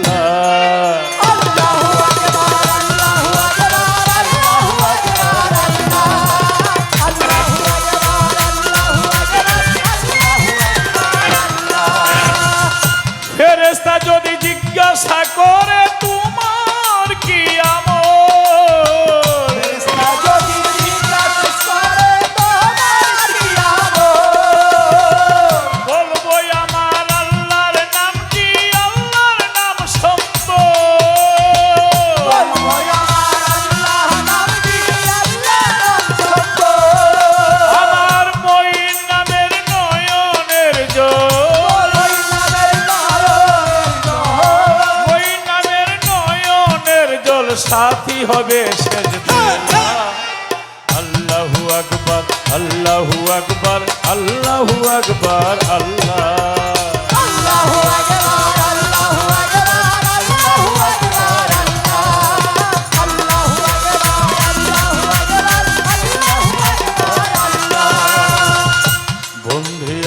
আল্লাহ আল্লাহু আকবার আল্লাহু আকবার, আল্লাহ।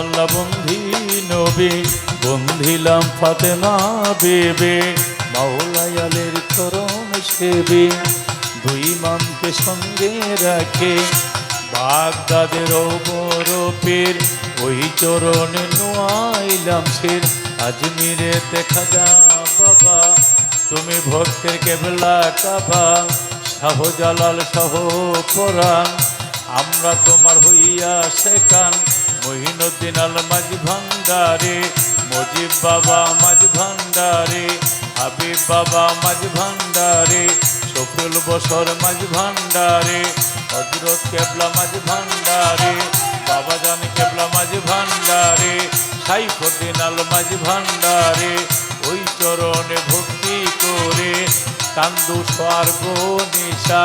আল্লাহ বন্ধি নবী বন্ধিলাম ফাতেমা বেবে, মাওলায়ালের চরণ সেবে, দুই মামকে সঙ্গে রাখে বাগদাদের বরফের ওই চরণে নোয়াইলাম সের আজমিরে দেখা যা বাবা, তুমি ভক্তের কেবলা কাবা, শাহজালাল সহ পরাণ। আমরা তোমার হইয়া শেখান মহিনুদ্দিন আল মাঝ ভান্ডারে। মজিব বাবা মাঝ ভান্ডারে, হাবিব বাবা মাঝ ভান্ডারে। শফরুল বসর মাঝ ভান্ডারে, হজরত কেবলা মাঝ ভান্ডারে, বাবা জান কেবলা মাঝ ভান্ডারে, সাইফুদ্দিন আল মাঝ ভান্ডারে, ওই চরণে ভক্তি করে, কান্দু স্বর্গ নিশা,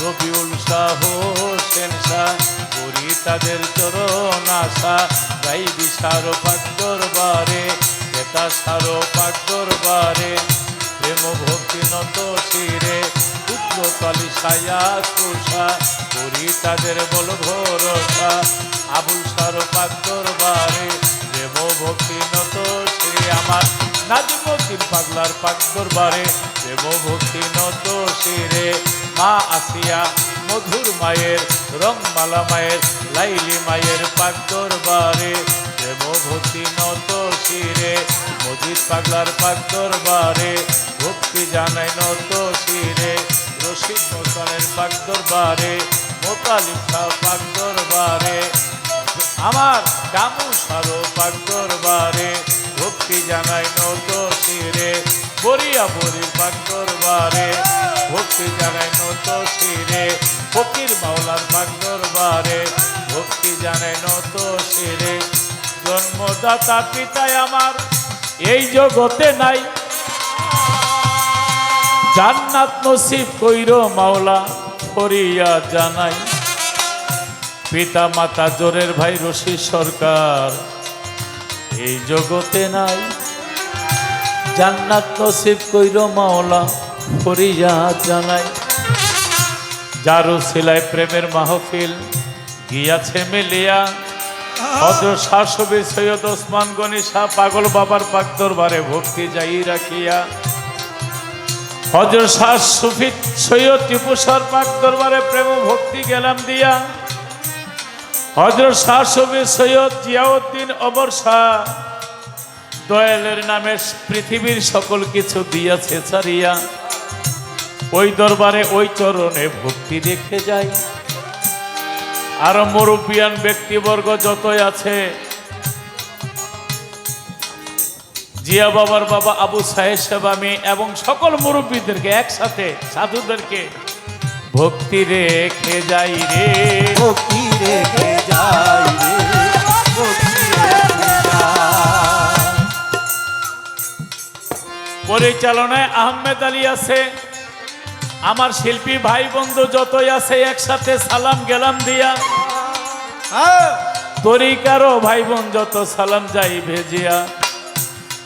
রবিউল শাহ হোসেন করি তাদের চরণ আশা গাই বিশার পাক দরবারে ক্রেতা সারো পাক দরবারে। প্রেম ভক্তি নত শিরে উদ্রকালী ছায়া তুষা, করি তাদের বল ভরসা। আবুল শাহ সারো পাক দরবারে দেব ভক্তি নত শ্রী, আমার নাজিমুদ্দিন পাগলার পাক দরবারে দেব ভক্তি নত শিরে। মা আসিয়া মধুর মায়ের, রংমালা মায়ের, লাইলি মায়ের পাক দেব ভক্তি নত শিরে, মজিদ পাগলার পাক দরবারে, ভক্তি জানাই নত শিরে, রশিদ মোসানের পাক দরবারে মোতালিম শাহ পাক দরবারে, আমার কামু সারো পাক দরবারে, ভক্তি জানাই নত শিরে, বরিয়া বরির পাক দরবারে, ভক্তি জানাই নত শিরে, ফকির মাওলার পাক দরবারে, ভক্তি জানাই নত শিরে। জন্মদাতা পিতায় আমার, এই জগতে নাই। জান্নাত নসিব কইর মাওলা ফরিয়া জানাই। পিতা মাতা জোরের ভাই রশি সরকার, এই জগতে নাই। জান্নাত নসিব কইর মাওলা ফরিয়া জানাই। যারু সিলাই প্রেমের মাহফিল গিয়াছে মিলিয়া হজর শাসবি সৈয়দ ওসমান গনি শাহ পাগল বাবার পাক দরবারে ভক্তি যাই রাখিয়া। হজর শাহ সুফি সৈয়দ টিপু সর পাক দরবারে প্রেম ভক্তি গেলাম দিয়া। হজর শাহ সুফি সৈয়দ জিয়াউদ্দিন অমর শাহ দয়ালের নামে পৃথিবীর সকল কিছু দিয়াছে ছাড়িয়া। ওই দরবারে ওই চরণে ভক্তি রেখে যাই। আরও মুরব্বিয়ান ব্যক্তিবর্গ যতই আছে জিয়া বাবার বাবা আবু সাহেব সেবামি এবং সকল মুরব্বীদেরকে একসাথে সাধুদেরকে ভক্তি রেখে যাই রে। ভক্তি রেখে যাই রে ভক্তি রেখে যাই। পরিচালনায় আহমেদ আলী আছে আমার শিল্পী ভাই বন্ধু যতই আছে একসাথে সালাম গেলাম দিয়া। হ্যাঁ। তরিকারও ভাই বোন যত সালাম যাই ভেজিয়া।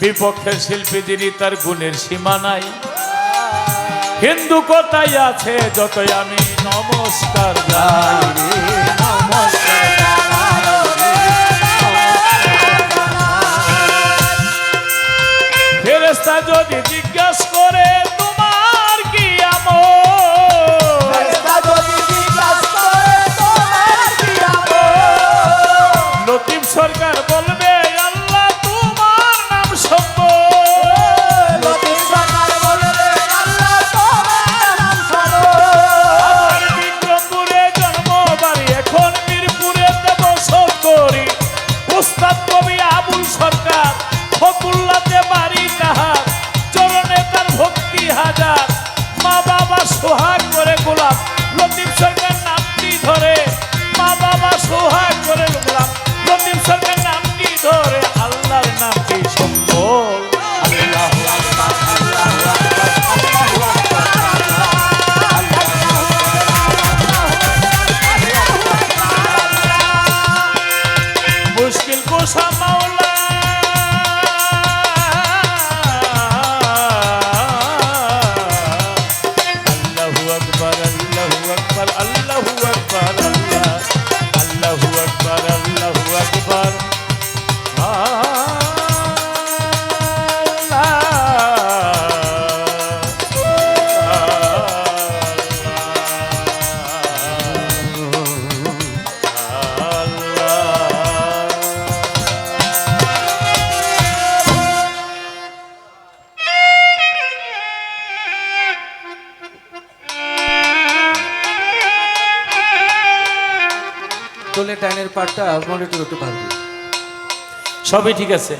বিপক্ষের শিল্পী যিনি তার গুণের সীমা নাই। হিন্দু কোথায় আছে যতই আমি নমস্কার ফেরেস্তা যদি সোহাগ করে গোলাপ। লতিফ সরকার নামটি ধরে। মা বাবা সোহাগ করে গোলাপ। লতিফ সরকার পাটটা মনিটর একটু ভালো। সবই ঠিক আছে।